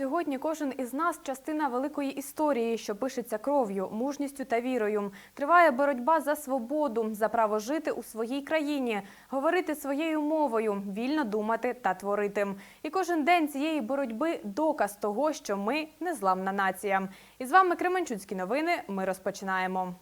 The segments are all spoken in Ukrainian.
Сьогодні кожен із нас частина великої історії, що пишеться кров'ю, мужністю та вірою. Триває боротьба за свободу, за право жити у своїй країні, говорити своєю мовою, вільно думати та творити. І кожен день цієї боротьби доказ того, що ми незламна нація. І з вами Кременчуцькі новини. Ми розпочинаємо.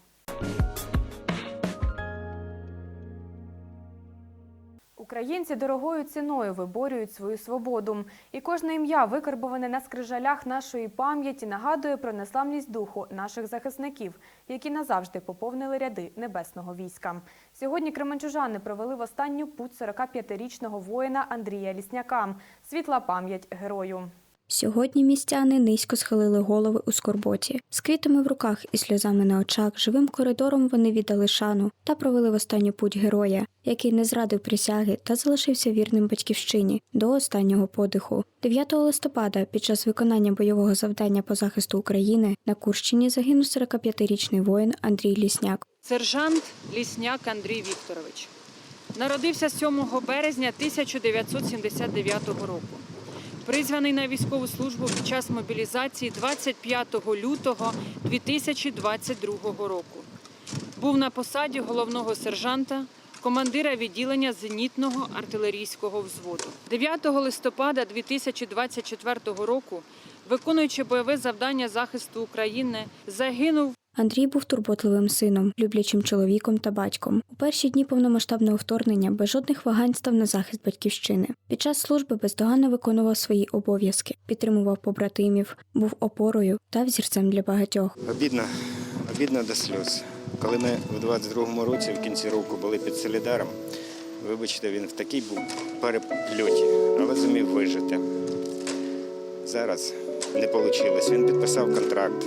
Українці дорогою ціною виборюють свою свободу. І кожне ім'я, викарбоване на скрижалях нашої пам'яті, нагадує про неславність духу наших захисників, які назавжди поповнили ряди небесного війська. Сьогодні кременчужани провели в останню путь 45-річного воїна Андрія Лісняка. Світла пам'ять герою. Сьогодні містяни низько схилили голови у скорботі. З квітами в руках і сльозами на очах живим коридором вони віддали шану та провели в останню путь героя, який не зрадив присяги та залишився вірним батьківщині до останнього подиху. 9 листопада, під час виконання бойового завдання по захисту України, на Курщині загинув 45-річний воїн Андрій Лісняк. Сержант Лісняк Андрій Вікторович. Народився 7 березня 1979 року. Призваний на військову службу під час мобілізації 25 лютого 2022 року. Був на посаді головного сержанта, командира відділення зенітного артилерійського взводу. 9 листопада 2024 року, виконуючи бойове завдання захисту України, загинув Андрій був турботливим сином, люблячим чоловіком та батьком. У перші дні повномасштабного вторгнення без жодних вагань став на захист батьківщини. Під час служби бездоганно виконував свої обов'язки, підтримував побратимів, був опорою та взірцем для багатьох. Обідно, обідно до сльоз. Коли ми в 22-му році в кінці року були під Солідаром, вибачте, він в такій був перепльоті, але зумів вижити. Зараз не вийшло. Він підписав контракт,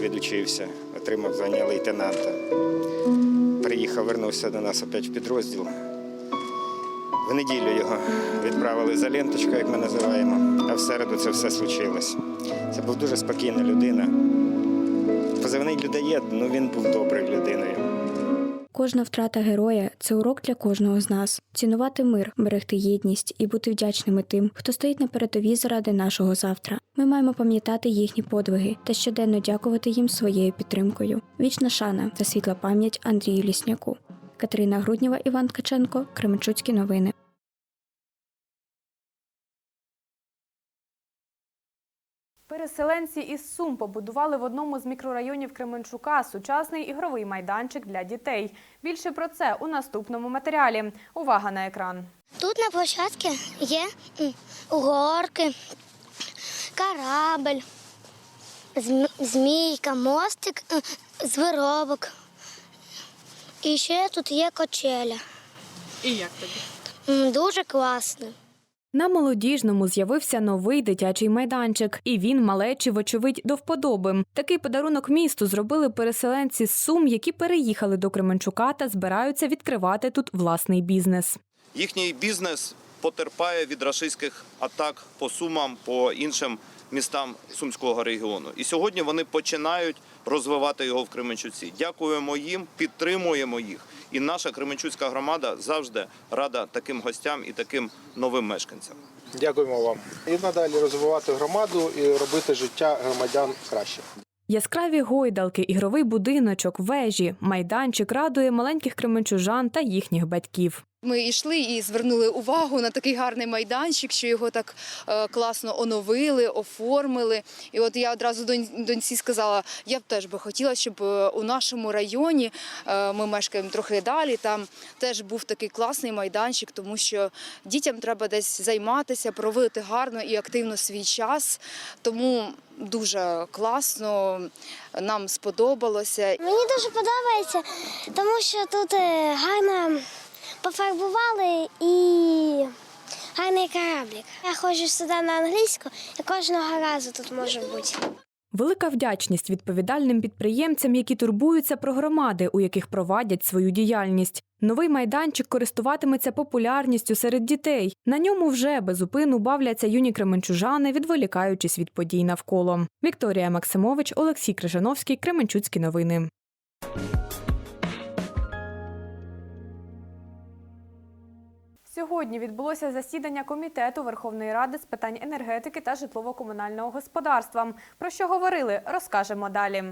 відучився, отримав звання лейтенанта. Приїхав, вернувся до нас опять в підрозділ. В неділю його відправили за ленточку, як ми називаємо, а в середу це все случилось. Це був дуже спокійна людина. Позивний людоєд, ну він був доброю людиною. Кожна втрата героя це урок для кожного з нас. Цінувати мир, берегти єдність і бути вдячними тим, хто стоїть на передовій заради нашого завтра. Ми маємо пам'ятати їхні подвиги та щоденно дякувати їм своєю підтримкою. Вічна шана та світла пам'ять Андрію Лісняку. Катерина Груднєва, Іван Ткаченко, Кременчуцькі новини. Переселенці із Сум побудували в одному з мікрорайонів Кременчука сучасний ігровий майданчик для дітей. Більше про це у наступному матеріалі. Увага на екран. Тут на площадці є горки, корабль, зм- змійка, мостик, звиробок. І ще тут є кочеля. і як тобі? Дуже класно. На молодіжному з'явився новий дитячий майданчик, і він малечі, вочевидь, до вподоби. Такий подарунок місту зробили переселенці з Сум, які переїхали до Кременчука та збираються відкривати тут власний бізнес. Їхній бізнес потерпає від рашистських атак по сумам, по іншим містам Сумського регіону. І сьогодні вони починають розвивати його в Кременчуці. Дякуємо їм, підтримуємо їх. І наша Кременчуцька громада завжди рада таким гостям і таким новим мешканцям. Дякуємо вам. І надалі розвивати громаду і робити життя громадян краще. Яскраві гойдалки, ігровий будиночок, вежі, майданчик радує маленьких кременчужан та їхніх батьків. Ми йшли і звернули увагу на такий гарний майданчик, що його так е, класно оновили, оформили. І от я одразу доньці сказала, я б теж би хотіла, щоб е, у нашому районі е, ми мешкаємо трохи далі. Там теж був такий класний майданчик, тому що дітям треба десь займатися, проводити гарно і активно свій час. Тому дуже класно, нам сподобалося. Мені дуже подобається, тому що тут гарно пофарбували і гарний кораблик. Я ходжу сюди на англійську і кожного разу тут можу бути. Велика вдячність відповідальним підприємцям, які турбуються про громади, у яких провадять свою діяльність. Новий майданчик користуватиметься популярністю серед дітей. На ньому вже безупину бавляться юні кременчужани, відволікаючись від подій навколо. Вікторія Максимович, Олексій Крижановський, Кременчуцькі новини. Сьогодні відбулося засідання комітету Верховної Ради з питань енергетики та житлово-комунального господарства. Про що говорили, розкажемо далі.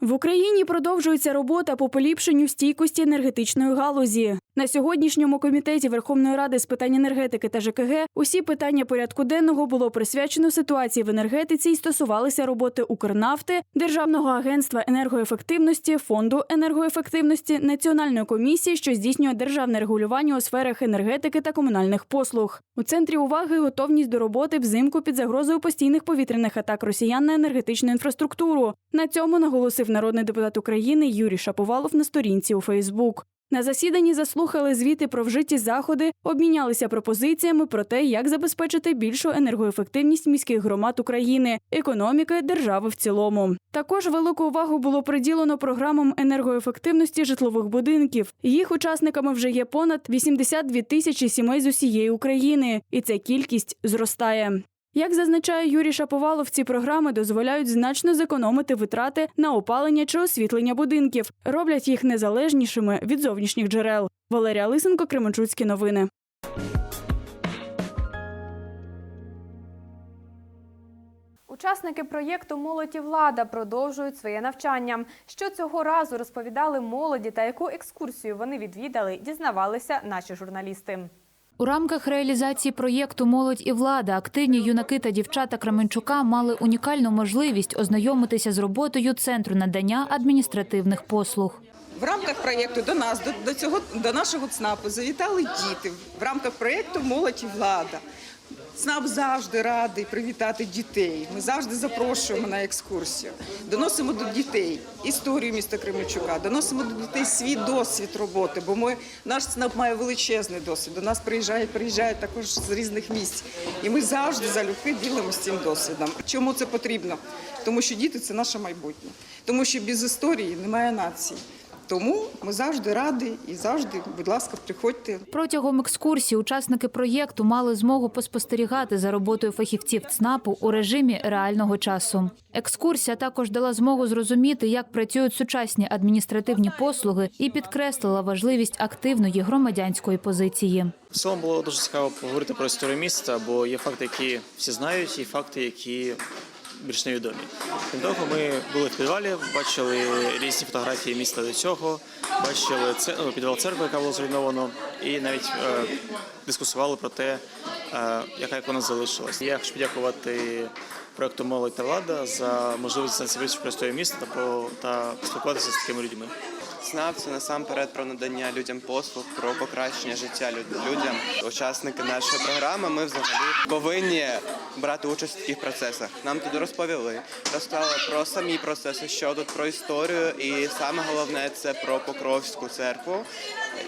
В Україні продовжується робота по поліпшенню стійкості енергетичної галузі. На сьогоднішньому комітеті Верховної Ради з питань енергетики та ЖКГ усі питання порядку денного було присвячено ситуації в енергетиці і стосувалися роботи Укрнафти, Державного агентства енергоефективності, фонду енергоефективності, Національної комісії, що здійснює державне регулювання у сферах енергетики та комунальних послуг. У центрі уваги готовність до роботи взимку під загрозою постійних повітряних атак росіян на енергетичну інфраструктуру. На цьому наголосив народний депутат України Юрій Шаповалов на сторінці у Фейсбук. На засіданні заслухали звіти про вжиті заходи, обмінялися пропозиціями про те, як забезпечити більшу енергоефективність міських громад України, економіки, держави в цілому. Також велику увагу було приділено програмам енергоефективності житлових будинків. Їх учасниками вже є понад 82 тисячі сімей з усієї України, і ця кількість зростає. Як зазначає Юрій Шаповалов, ці програми дозволяють значно зекономити витрати на опалення чи освітлення будинків, роблять їх незалежнішими від зовнішніх джерел. Валерія Лисенко, Кременчуцькі новини. Учасники проєкту Молодь і влада продовжують своє навчання. Що цього разу розповідали молоді та яку екскурсію вони відвідали, дізнавалися наші журналісти. У рамках реалізації проєкту Молодь і влада активні юнаки та дівчата Кременчука мали унікальну можливість ознайомитися з роботою центру надання адміністративних послуг. В рамках проєкту до нас, до, до цього до нашого ЦНАПу завітали діти в рамках проєкту Молодь і влада. ЦНАП завжди радий привітати дітей. Ми завжди запрошуємо на екскурсію. Доносимо до дітей історію міста Кременчука, доносимо до дітей свій досвід роботи, бо ми, наш ЦНАП має величезний досвід. До нас приїжджають, приїжджають також з різних місць. І ми завжди залюбки ділимося цим досвідом. Чому це потрібно? Тому що діти це наше майбутнє. Тому що без історії немає нації. Тому ми завжди раді і завжди, будь ласка, приходьте. Протягом екскурсії учасники проєкту мали змогу поспостерігати за роботою фахівців ЦНАПу у режимі реального часу. Екскурсія також дала змогу зрозуміти, як працюють сучасні адміністративні послуги, і підкреслила важливість активної громадянської позиції. В цілому було дуже цікаво поговорити про історію міста, бо є факти, які всі знають, і факти, які більш невідомі. Крім того, ми були в підвалі, бачили різні фотографії міста до цього, бачили ну, підвал церкви, яка була зруйнована, і навіть е, дискусували про те, е, яка як вона залишилась. Я хочу подякувати проекту Молодь та влада за можливість сенсибільності про історію міста та та поспілкуватися з такими людьми. ЦНАП – це насамперед про надання людям послуг, про покращення життя людям. Учасники нашої програми ми взагалі повинні брати участь в таких процесах. Нам тут розповіли, розказали про самі процеси, що тут про історію, і саме головне це про Покровську церкву.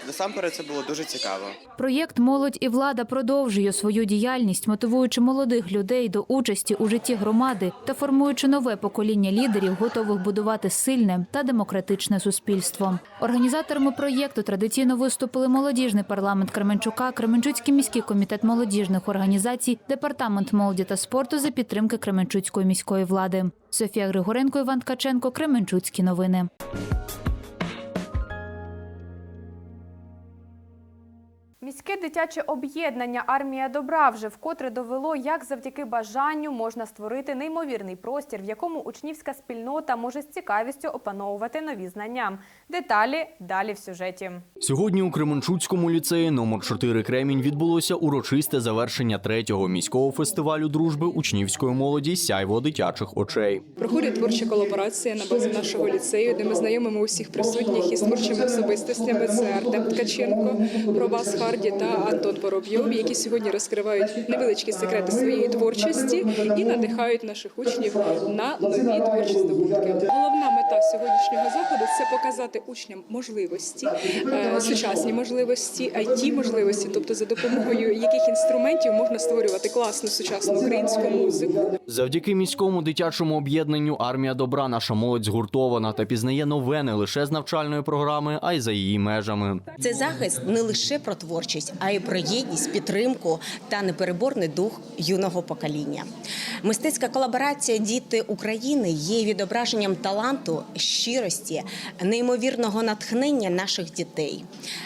Насамперед це було дуже цікаво. Проєкт Молодь і влада продовжує свою діяльність, мотивуючи молодих людей до участі у житті громади та формуючи нове покоління лідерів, готових будувати сильне та демократичне суспільство. Організаторами проєкту традиційно виступили молодіжний парламент Кременчука, Кременчуцький міський комітет молодіжних організацій, департамент молоді та спорту за підтримки Кременчуцької міської влади. Софія Григоренко, Іван Ткаченко, Кременчуцькі новини. Міське дитяче об'єднання Армія добра вже вкотре довело, як завдяки бажанню можна створити неймовірний простір, в якому учнівська спільнота може з цікавістю опановувати нові знання. Деталі далі в сюжеті. Сьогодні у Кременчуцькому ліцеї номер 4 Кремінь відбулося урочисте завершення третього міського фестивалю дружби учнівської молоді Сяйво дитячих очей. Проходить творча колаборація на базі нашого ліцею, де ми знайомимо усіх присутніх із творчими особистостями. Це Артем Ткаченко, Пробас Харді та Антон Воробйов, які сьогодні розкривають невеличкі секрети своєї творчості і надихають наших учнів на нові творчі здобутки. Головна мета сьогоднішнього заходу це показати учням можливості, е, сучасні можливості, it можливості, тобто за допомогою яких інструментів можна створювати класну сучасну українську музику. Завдяки міському дитячому об'єднанню Армія добра наша молодь згуртована та пізнає нове не лише з навчальної програми, а й за її межами. Це захист не лише про творчість, а й про єдність, підтримку та непереборний дух юного покоління. Мистецька колаборація Діти України є відображенням таланту, щирості, неймовірного натхнення наших дітей.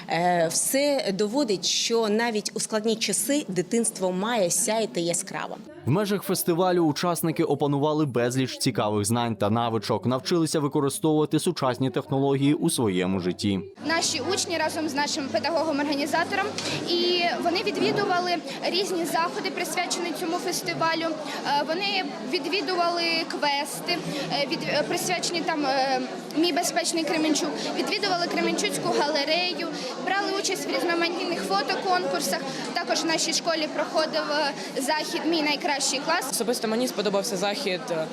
Е, Все доводить, що навіть у складні часи дитинство має сяяти яскраво. В межах фестивалю учасники опанували безліч цікавих знань та навичок, навчилися використовувати сучасні технології у своєму житті. наші учні разом з нашим педагогом-організатором, і вони відвідували різні заходи, присвячені цьому фестивалю. Е, Вони відвідували квести, е, від присвячені там мій безпечний Кременчук, відвідували Кременчуцьку галерею, брали участь в різноманітних фотоконкурсах. Також в нашій школі проходив е, захід Мій найкращий клас. Особисто мені сподобався захід е,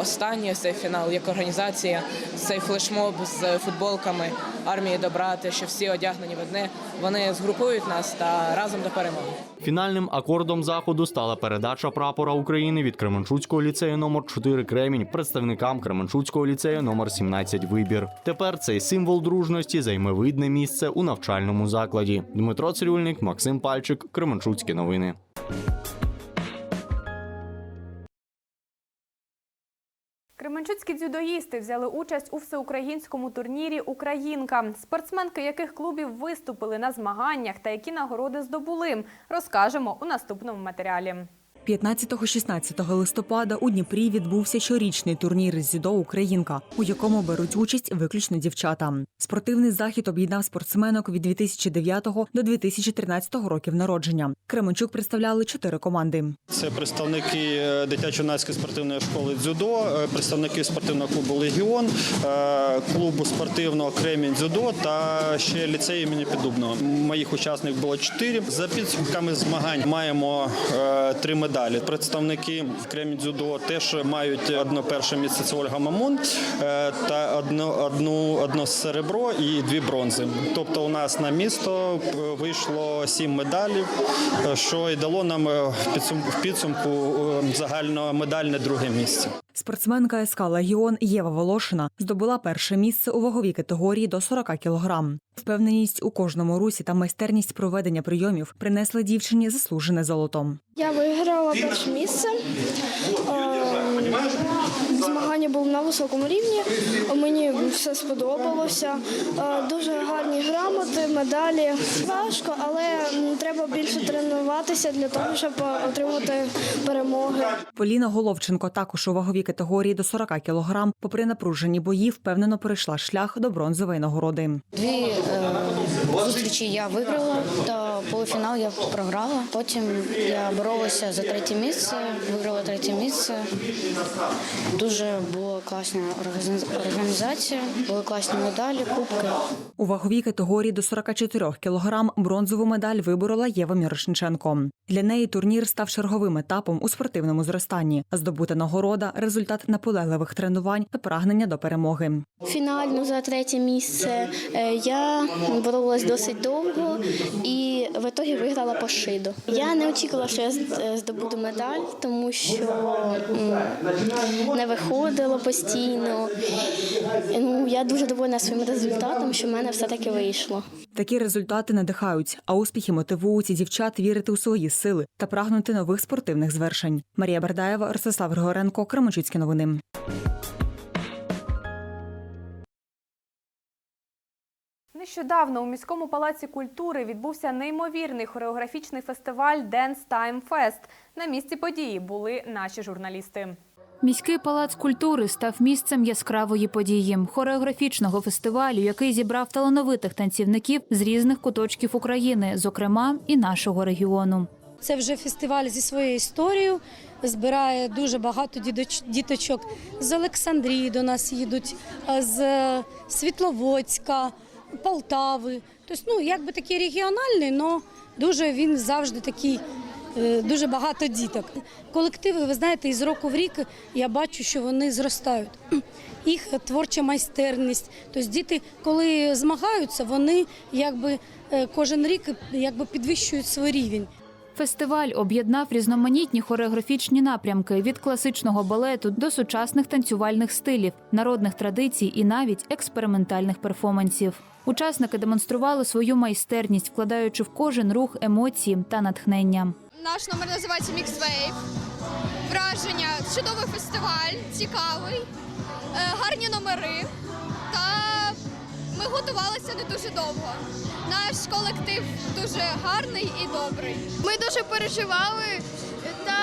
останній цей фінал як організація, цей флешмоб з футболками армії добра, те, що всі одягнені в одне. Вони згрупують нас та разом до перемоги. Фінальним акордом заходу стала передача прапора України від Кременчуцького ліцею номер 4 Кремінь представникам Кременчуцького ліцею номер 17 Вибір. Тепер цей символ дружності займе видне місце у навчальному закладі. Дмитро Цирюльник, Максим Пальчик, Кременчуцькі новини. Кременчуцькі дзюдоїсти взяли участь у всеукраїнському турнірі Українка. Спортсменки яких клубів виступили на змаганнях та які нагороди здобули, розкажемо у наступному матеріалі. 15-16 листопада у Дніпрі відбувся щорічний турнір з дзюдо Українка, у якому беруть участь виключно дівчата. Спортивний захід об'єднав спортсменок від 2009 до 2013 років народження. Кременчук представляли чотири команди. Це представники е, дитячо-юнацької спортивної школи дзюдо, е, представники спортивного клубу Легіон, е, клубу спортивного Кремінь дзюдо та ще ліцей імені Піддубного. Моїх учасників було чотири. За підсумками змагань маємо три медалі. Представники Кремінь дзюдо теж мають одне перше місце. Це Ольга Мамун е, та одну, одну, одно серебро і дві бронзи. Тобто у нас на місто е, вийшло сім медалів, е, що і дало нам в підсумку загально загальномедальне друге місце. Спортсменка СК Легіон Єва Волошина здобула перше місце у ваговій категорії до 40 кілограм. Впевненість у кожному русі та майстерність проведення прийомів принесли дівчині заслужене золото. Я виграла перше місце. Е, Змагання були на високому рівні. Мені все сподобалося. Е, Дуже гарні грамоти, медалі. Важко, але треба більше тренуватися для того, щоб е, отримати перемоги. Поліна Головченко також у ваговій категорії до 40 кілограм, попри напружені бої, впевнено перейшла шлях до бронзової нагороди. Дві е, зустрічі я виграла, та полуфінал я програла. Потім я боролася за третє місце, виграла третє місце. Дуже була класна організ- організація, були класні медалі, кубки. У ваговій категорії до 44 кілограм бронзову медаль виборола Єва Мірошниченко. Для неї турнір став черговим етапом у спортивному зростанні. Здобута нагорода результат наполегливих тренувань та прагнення до перемоги. Фінально за третє місце е, я боролась досить довго і в ітогі виграла по шиду. Я не очікувала, що я е, здобуду медаль, тому що не виходило постійно. Ну, я дуже довольна своїм результатом, що в мене все-таки вийшло. Такі результати надихають, а успіхи мотивують і дівчат вірити у свої сили та прагнути нових спортивних звершень. Марія Бердаєва, Ростислав Григоренко, Кременчуцькі новини. Нещодавно у міському палаці культури відбувся неймовірний хореографічний фестиваль Dance Time Fest. На місці події були наші журналісти. Міський палац культури став місцем яскравої події хореографічного фестивалю, який зібрав талановитих танцівників з різних куточків України, зокрема і нашого регіону. Це вже фестиваль зі своєю історією. Збирає дуже багато діточок з Олександрії до нас їдуть, з Світловодська, Полтави. Тобто, ну, якби такий регіональний, але дуже він завжди такий. Е, Дуже багато діток. Колективи, ви знаєте, із року в рік я бачу, що вони зростають. Їх творча майстерність. Тобто діти, коли змагаються, вони якби е, кожен рік якби підвищують свій рівень. Фестиваль об'єднав різноманітні хореографічні напрямки від класичного балету до сучасних танцювальних стилів, народних традицій і навіть експериментальних перформансів. Учасники демонстрували свою майстерність, вкладаючи в кожен рух емоції та натхнення. Наш номер називається Wave. Враження чудовий фестиваль, цікавий, е, гарні номери. Та ми готувалися не дуже довго. Наш колектив дуже гарний і добрий. Ми дуже переживали, та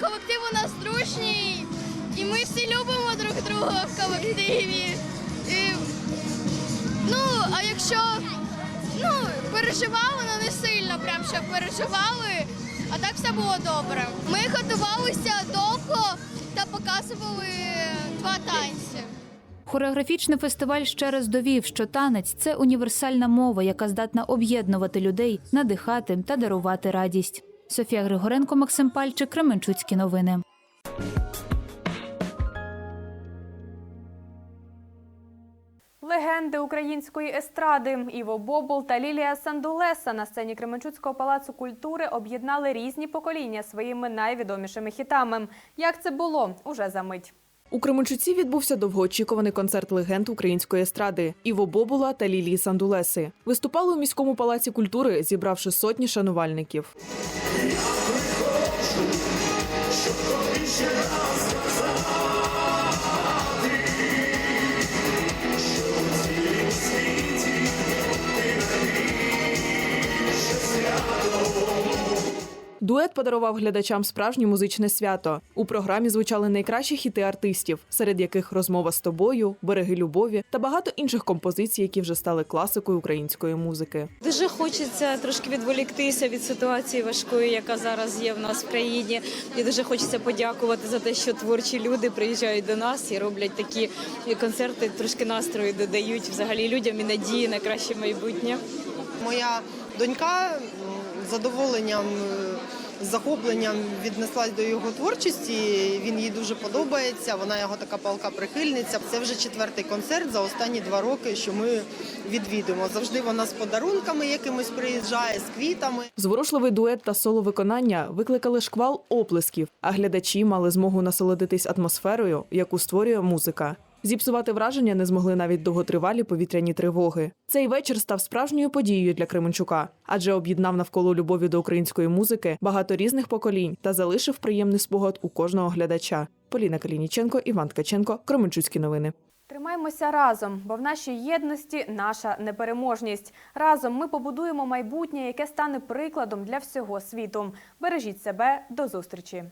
колектив у нас дружній, і ми всі любимо друг друга в колективі. Ну, а якщо ну, переживали, але не сильно, прям щоб переживали, а так все було добре. Ми готувалися довго та показували два танці. Хореографічний фестиваль ще раз довів, що танець це універсальна мова, яка здатна об'єднувати людей, надихати та дарувати радість. Софія Григоренко, Максим Пальчик, Кременчуцькі новини. Легенди української естради Іво Бобул та Лілія Сандулеса на сцені Кременчуцького палацу культури об'єднали різні покоління своїми найвідомішими хітами. Як це було уже за мить. У Кременчуці відбувся довгоочікуваний концерт легенд української естради Іво Бобула та Лілії Сандулеси. Виступали у міському палаці культури, зібравши сотні шанувальників. Дует подарував глядачам справжнє музичне свято. У програмі звучали найкращі хіти артистів, серед яких розмова з тобою, береги любові та багато інших композицій, які вже стали класикою української музики. Дуже хочеться трошки відволіктися від ситуації важкої, яка зараз є в нас в країні. І дуже хочеться подякувати за те, що творчі люди приїжджають до нас і роблять такі концерти, трошки настрою додають взагалі людям і надії на краще майбутнє. Моя донька з задоволенням, з захопленням віднеслась до його творчості. Він їй дуже подобається. Вона його така палка прихильниця. Це вже четвертий концерт за останні два роки, що ми відвідуємо. Завжди вона з подарунками якимось приїжджає, з квітами. Зворушливий дует та соло-виконання викликали шквал оплесків, а глядачі мали змогу насолодитись атмосферою, яку створює музика. Зіпсувати враження не змогли навіть довготривалі повітряні тривоги. Цей вечір став справжньою подією для Кременчука, адже об'єднав навколо любові до української музики багато різних поколінь та залишив приємний спогад у кожного глядача. Поліна Калініченко, Іван Ткаченко, Кременчуцькі новини. Тримаймося разом, бо в нашій єдності наша непереможність. Разом ми побудуємо майбутнє, яке стане прикладом для всього світу. Бережіть себе, до зустрічі.